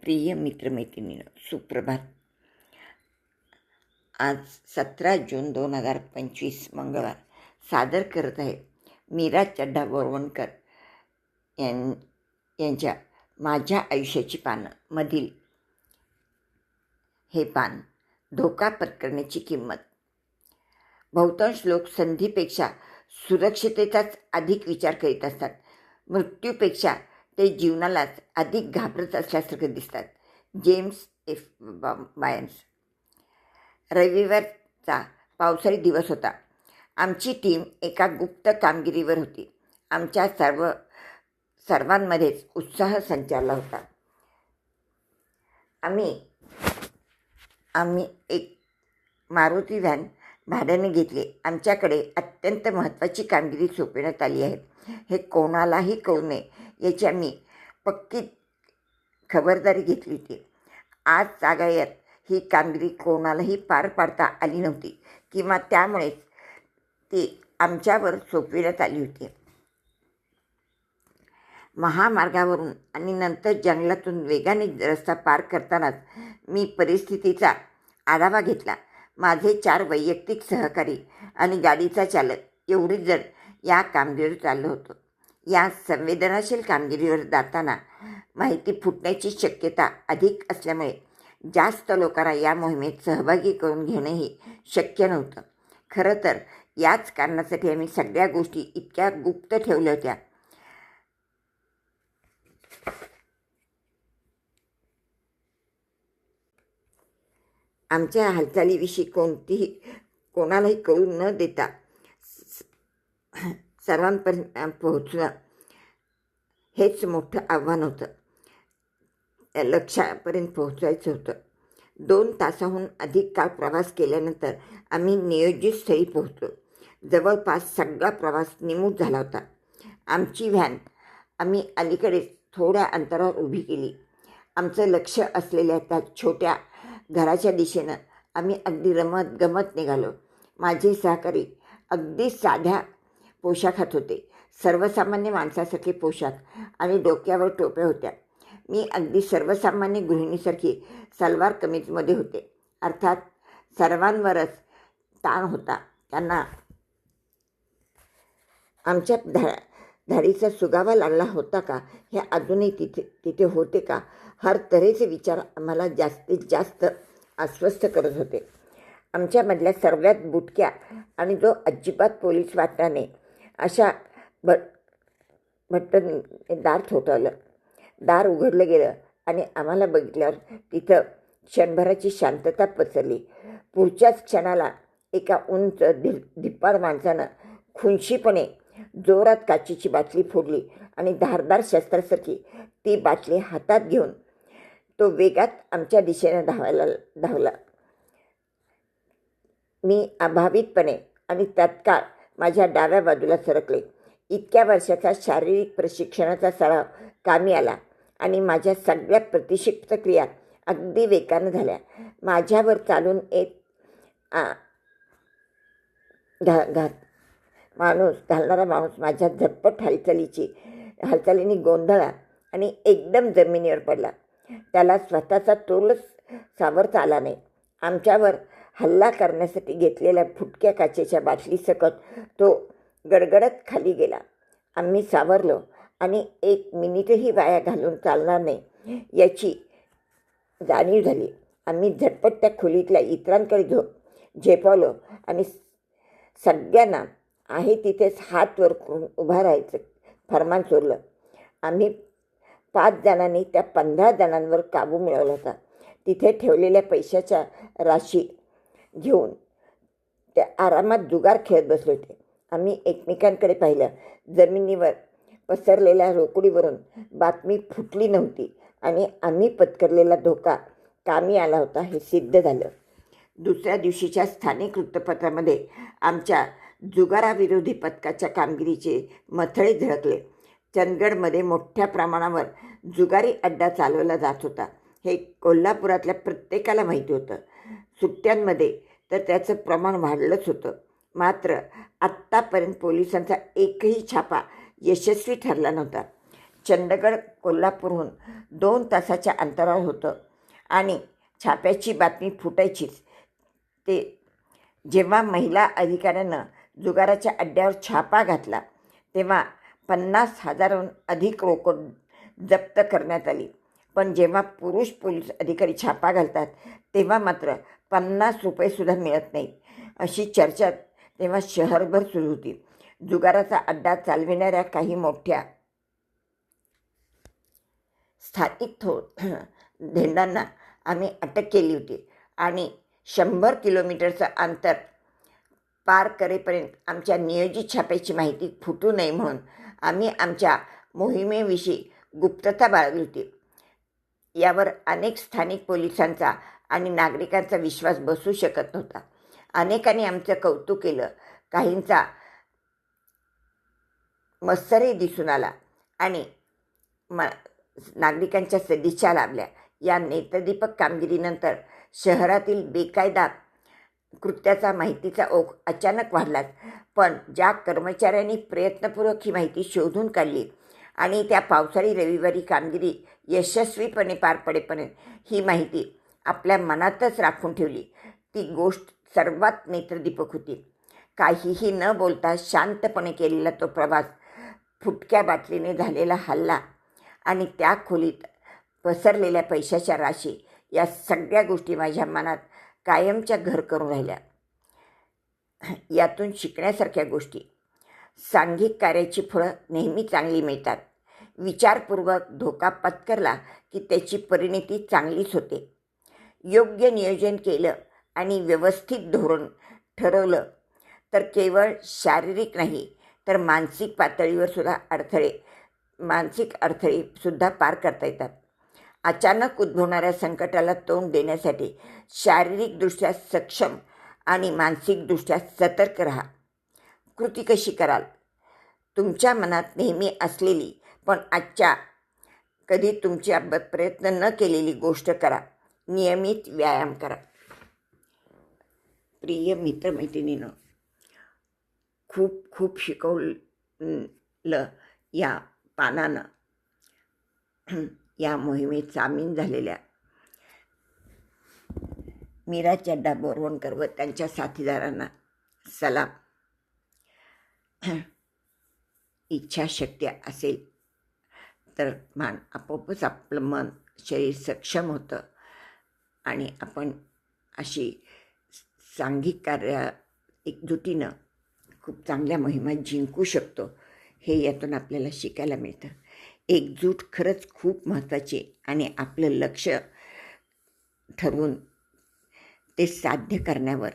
प्रिय मित्रमैत्रिणीनं सुप्रभात. आज सतरा जून दोन हजार पंचवीस मंगळवार. सादर करत आहे मीरा चड्डा बोरवणकर यां यांच्या माझ्या आयुष्याची पानं. मधील हे पान धोका पत्करण्याची किंमत. बहुतांश लोक संधीपेक्षा सुरक्षिततेचाच अधिक विचार करीत असतात. मृत्यूपेक्षा ते जीवनालाच अधिक घाबरत असल्यासारखे दिसतात. James F. बायन्स. रविवारचा पावसाळी दिवस होता. आमची टीम एका गुप्त कामगिरीवर होती. आमच्या सर्व सर्वांमध्येच उत्साह संचारला होता. आम्ही आम्ही एक मारुती व्हॅन भाड्याने घेतली. आमच्याकडे अत्यंत महत्त्वाची कामगिरी सोपविण्यात आली आहे. हे कोणालाही कळू नये. याची आम्ही पक्की खबरदारी घेतली होती. आज जागायत ही कामगिरी कोणालाही पार पाडता आली नव्हती किंवा त्यामुळेच ती आमच्यावर सोपविण्यात आली होती. महामार्गावरून आणि नंतर जंगलातून वेगाने रस्ता पार करतानाच मी परिस्थितीचा आढावा घेतला. माझे चार वैयक्तिक सहकारी आणि गाडीचा चालक एवढी जण या कामगिरीवर चाललं होतं. या संवेदनाशील कामगिरीवर जाताना माहिती फुटण्याची शक्यता अधिक असल्यामुळे जास्त लोकांना या मोहिमेत सहभागी करून घेणंही शक्य नव्हतं. खरं तर याच कारणासाठी आम्ही सगळ्या गोष्टी इतक्या गुप्त ठेवल्या होत्या. आमच्या हालचालीविषयी कोणतीही कोणालाही कळू न देता सर्वांपर्यंत पोहोचणं हेच मोठं आव्हान होतं. लक्षापर्यंत पोहोचायचं होतं. दोन तासाहून अधिक काळ प्रवास केल्यानंतर आम्ही नियोजित स्थळी पोहोचलो. जवळपास सगळा प्रवास निमूट झाला होता. आमची व्हॅन आम्ही अलीकडेच थोड्या अंतरावर उभी केली. आमचं लक्ष असलेल्या त्या छोट्या घराच्या दिशेनं आम्ही अगदी रमत गमत निघालो. माझे सहकारी अगदी साध्या पोशाखात होते. सर्वसामान्य माणसासारखे पोशाख आणि डोक्यावर टोप्या होत्या. मी अगदी सर्वसामान्य गृहिणीसारखी सलवार कमीजमध्ये होते. अर्थात सर्वांवरच ताण होता. त्यांना आमच्या धा धाडीचा सुगावा लागला होता का? हे अजूनही तिथे तिथे होते का? हर तऱ्हेचे विचार आम्हाला जास्तीत जास्त अस्वस्थ करत होते. आमच्यामधल्या सर्वात बुटक्या आणि जो अजिबात पोलीस वाटाने अशा भट भट्टन दार ठोठावलं. दार उघडलं गेलं आणि आम्हाला बघितल्यावर तिथं क्षणभराची शांतता पसरली. पुढच्याच क्षणाला एका उंच धि धिप्पाड माणसानं खुनशीपणे जोरात काचेची बाटली फोडली आणि धारदार शस्त्रासारखी ती बाटली हातात घेऊन तो वेगात आमच्या दिशेनं धावायला धावला. मी अभावितपणे आणि तत्काळ माझ्या डाव्या बाजूला सरकले. इतक्या वर्षाचा शारीरिक प्रशिक्षणाचा सराव कामी आला आणि माझ्या सगळ्या प्रतिक्षिप्त क्रिया अगदी वेगानं झाल्या. माझ्यावर चालून एक घा घात माणूस घालणारा माणूस माझ्या झटपट हालचालीची हालचालीने गोंधळा आणि एकदम जमिनीवर पडला. त्याला स्वतःचा तोलच सावरता आला नाही. आमच्यावर हल्ला करण्यासाठी घेतलेल्या फुटक्या काचेच्या बाटलीसकट तो गडगडत खाली गेला. आम्ही सावरलो आणि एक मिनिटही वाया घालून चालणार नाही याची जाणीव झाली. आम्ही झटपट त्या खोलीतल्या इतरांकडे झो झेपावलो आणि सगळ्यांना आहे तिथेच हात वर करून उभा राहायचं फरमान सोडलं. आम्ही पाच जणांनी त्या पंधरा जणांवर काबू मिळवला होता. तिथे ठेवलेल्या पैशाच्या राशी घेऊन. त्या आरामात जुगार खेळत बसले होते. आम्ही एकमेकांकडे पाहिलं. जमिनीवर पसरलेल्या रोकडीवरून बातमी फुटली नव्हती आणि आम्ही पत्करलेला धोका कामी आला होता हे सिद्ध झालं. दुसऱ्या दिवशीच्या स्थानिक वृत्तपत्रामध्ये आमच्या जुगाराविरोधी पथकाच्या कामगिरीचे मथळे झळकले. चंदगडमध्ये मोठ्या प्रमाणावर जुगारी अड्डा चालवला जात होता. हे कोल्हापुरातल्या प्रत्येकाला माहिती होतं. सुट्ट्यांमध्ये तर त्याचं प्रमाण वाढलंच होतं. मात्र आत्तापर्यंत पोलिसांचा एकही छापा यशस्वी ठरला नव्हता. चंदगड कोल्हापूरहून दोन तासाच्या अंतरावर होतं आणि छाप्याची बातमी फुटायचीच. ते जेव्हा महिला अधिकाऱ्यानं जुगाराच्या अड्ड्यावर छापा घातला तेव्हा पन्नास हजारहून अधिक रोकड जप्त करण्यात आली. पण जेव्हा पुरुष पोलीस अधिकारी छापा घालतात तेव्हा मात्र पन्नास रुपयेसुद्धा मिळत नाही अशी चर्चा तेव्हा शहरभर सुरू होती. जुगाराचा अड्डा चालविणाऱ्या काही मोठ्या स्थानिक थो धेंडांना आम्ही अटक केली होती आणि शंभर किलोमीटरचं अंतर पार करेपर्यंत आमच्या नियोजित छाप्याची माहिती फुटू नये म्हणून आम्ही आमच्या मोहिमेविषयी गुप्तता बाळगली होती. यावर अनेक स्थानिक पोलिसांचा आणि नागरिकांचा विश्वास बसू शकत नव्हता. अनेकांनी आमचं कौतुक केलं. काहींचा मत्सरही दिसून आला आणि म नागरिकांच्या सदिच्छा लाभल्या. या नेत्रदीपक कामगिरीनंतर शहरातील बेकायदा कृत्याचा माहितीचा ओघ अचानक वाढलाच. पण ज्या कर्मचाऱ्यांनी प्रयत्नपूर्वक ही माहिती शोधून काढली आणि त्या पावसाळी रविवारी कामगिरी यशस्वीपणे पार पडेपर्यंत ही माहिती आपल्या मनातच राखून ठेवली. ती गोष्ट सर्वात नेत्रदीपक होती. काहीही न बोलता शांतपणे केलेला तो प्रवास फुटक्या बाटलीने झालेला हल्ला आणि त्या खोलीत पसरलेल्या पैशाच्या राशी या सगळ्या गोष्टी माझ्या मनात कायमच्या घर करून राहिल्या. यातून शिकण्यासारख्या गोष्टी सांघिक कार्याची फळं नेहमी चांगली मिळतात. विचारपूर्वक धोका पत्करला की त्याची परिणिती चांगलीच होते. योग्य नियोजन केलं आणि व्यवस्थित धोरण ठरवलं तर केवळ शारीरिक नाही तर मानसिक पातळीवर सुद्धा अडथळे मानसिक अडथळे सुद्धा पार करता येतात. अचानक उद्भवणाऱ्या संकटाला तोंड देण्यासाठी शारीरिकदृष्ट्या सक्षम आणि मानसिकदृष्ट्या सतर्क राहा. कृती कशी कराल? तुमच्या मनात नेहमी असलेली पण आजच्या कधी तुमच्या प्रयत्न न केलेली गोष्ट करा. नियमित व्यायाम करा. प्रिय मित्रमैत्रिणीनं खूप खूप शिकवलं या पानानं. या मोहिमेत सामील झालेल्या मीरा चड्डा बोरवणकर व त्यांच्या साथीदारांना सलाम. इच्छाशक्ती असेल तर मान आपोआपच आपलं मन शरीर सक्षम होतं. आणि आपण अशी सांघिक कार्य एकजुटीनं खूप चांगल्या मोहिमा जिंकू शकतो हे यातून आपल्याला शिकायला मिळतं. एकजूट खरंच खूप महत्त्वाची आणि आपलं लक्ष ठरवून ते साध्य करण्यावर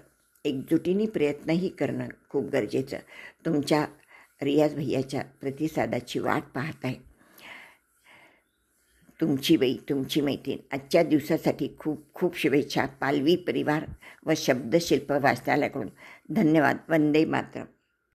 एकजुटीने प्रयत्नही करणं खूप गरजेचं. तुमच्या रियाज भैयाच्या प्रतिसादाची वाट पाहत आहे. तुमची बाई तुमची मैत्रीण आजच्या दिवसासाठी खूप खूप शुभेच्छा. पालवी परिवार व शब्दशिल्प वाचनालयाकडून धन्यवाद. वंदे मातरम.